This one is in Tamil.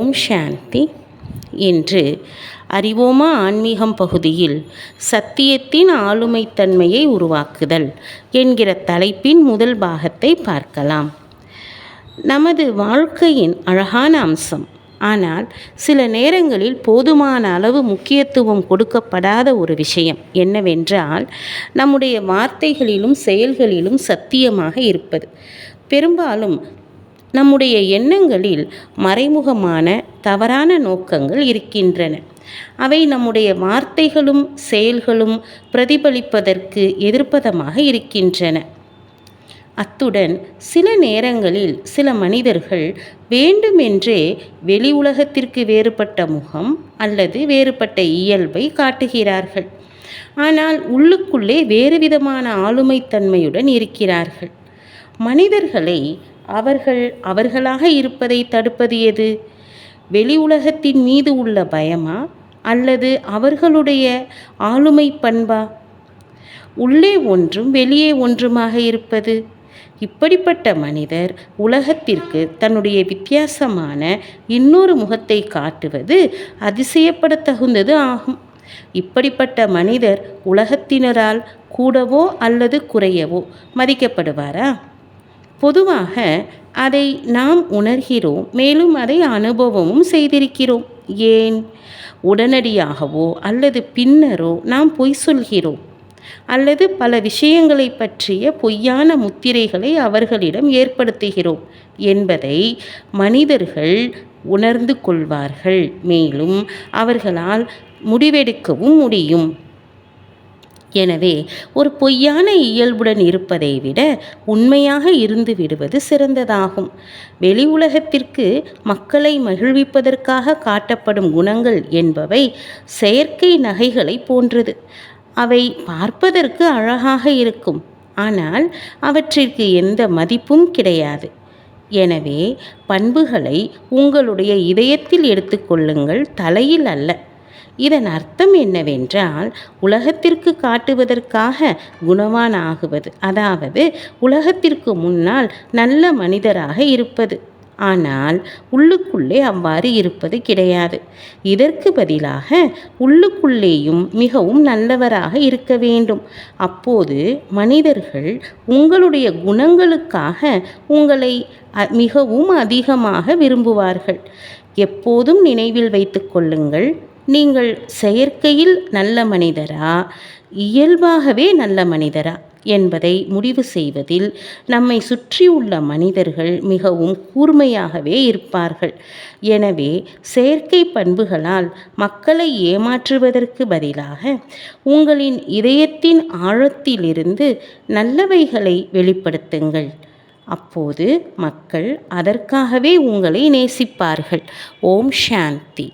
ஓம் சாந்தி. இன்று அறிவோமா ஆன்மீகம் பகுதியில் சத்தியத்தின் ஆளுமைத்தன்மையை உருவாக்குதல் என்கிற தலைப்பின் முதல் பாகத்தை பார்க்கலாம். நமது வாழ்க்கையின் அழகான அம்சம். ஆனால் சில நேரங்களில் போதுமான அளவு முக்கியத்துவம் கொடுக்கப்படாத ஒரு விஷயம் என்னவென்றால் நம்முடைய வார்த்தைகளிலும் செயல்களிலும் சத்தியமாக இருப்பது. பெரும்பாலும் நம்முடைய எண்ணங்களில் மறைமுகமான தவறான நோக்கங்கள் இருக்கின்றன. அவை நம்முடைய வார்த்தைகளும் செயல்களும் பிரதிபலிப்பதற்கு எதிர்ப்பதமாக இருக்கின்றன. அத்துடன் சில நேரங்களில் சில மனிதர்கள் வேண்டுமென்றே வெளி உலகத்திற்கு வேறுபட்ட முகம் அல்லது வேறுபட்ட இயல்பை காட்டுகிறார்கள். ஆனால் உள்ளுக்குள்ளே வேறுவிதமான ஆளுமைத்தன்மையுடன் இருக்கிறார்கள். மனிதர்களை அவர்கள் அவர்களாக இருப்பதை தடுப்பது எது? வெளி உலகத்தின் மீது உள்ள பயமா? அல்லது அவர்களுடைய ஆளுமை பண்பா? உள்ளே ஒன்றும் வெளியே ஒன்றுமாக இருப்பது? இப்படிப்பட்ட மனிதர் உலகத்திற்கு தன்னுடைய வித்தியாசமான இன்னொரு முகத்தை காட்டுவது அதிசயப்பட தகுந்தது ஆகும். இப்படிப்பட்ட மனிதர் உலகத்தினரால் கூடவோ அல்லது குறையவோ மதிக்கப்படுவாரா? பொதுவாக அதை நாம் உணர்கிறோம் மேலும் அதை அனுபவமும் செய்திருக்கிறோம். ஏன்? உடனடியாகவோ அல்லது பின்னரோ நாம் பொய் சொல்கிறோம் அல்லது பல விஷயங்களை பற்றிய பொய்யான முத்திரைகளை அவர்களிடம் ஏற்படுத்துகிறோம் என்பதை மனிதர்கள் உணர்ந்து கொள்வார்கள். மேலும் அவர்களால் முடிவெடுக்கவும் முடியும். எனவே ஒரு பொய்யான இயல்புடன் இருப்பதை விட உண்மையாக இருந்து விடுவது சிறந்ததாகும். வெளி உலகத்திற்கு மக்களை மகிழ்விப்பதற்காக காட்டப்படும் குணங்கள் என்பவை செயற்கை நகைகளை போன்றது. அவை பார்ப்பதற்கு அழகாக இருக்கும். ஆனால் அவற்றிற்கு எந்த மதிப்பும் கிடையாது. எனவே பண்புகளை உங்களுடைய இதயத்தில் எடுத்துக்கொள்ளுங்கள் தலையில் அல்ல. இதன் அர்த்தம் என்னவென்றால் உலகத்திற்கு காட்டுவதற்காக குணவான் ஆகுவது அதாவது உலகத்திற்கு முன்னால் நல்ல மனிதராக இருப்பது. ஆனால் உள்ளுக்குள்ளே அவ்வாறு இருப்பது கிடையாது. இதற்கு பதிலாக உள்ளுக்குள்ளேயும் மிகவும் நல்லவராக இருக்க வேண்டும். அப்போது மனிதர்கள் உங்களுடைய குணங்களுக்காக உங்களை மிகவும் அதிகமாக விரும்புவார்கள். எப்போதும் நினைவில் வைத்து கொள்ளுங்கள் நீங்கள் செயற்கையில் நல்ல மனிதரா? இயல்பாகவே நல்ல மனிதரா? என்பதை முடிவு செய்வதில் நம்மை சுற்றியுள்ள மனிதர்கள் மிகவும் கூர்மையாகவே இருப்பார்கள். எனவே செயற்கை பண்புகளால் மக்களை ஏமாற்றுவதற்கு பதிலாக உங்களின் இதயத்தின் ஆழத்திலிருந்து நல்லவைகளை வெளிப்படுத்துங்கள். அப்போது மக்கள் அதற்காகவே உங்களை நேசிப்பார்கள். ஓம் சாந்தி.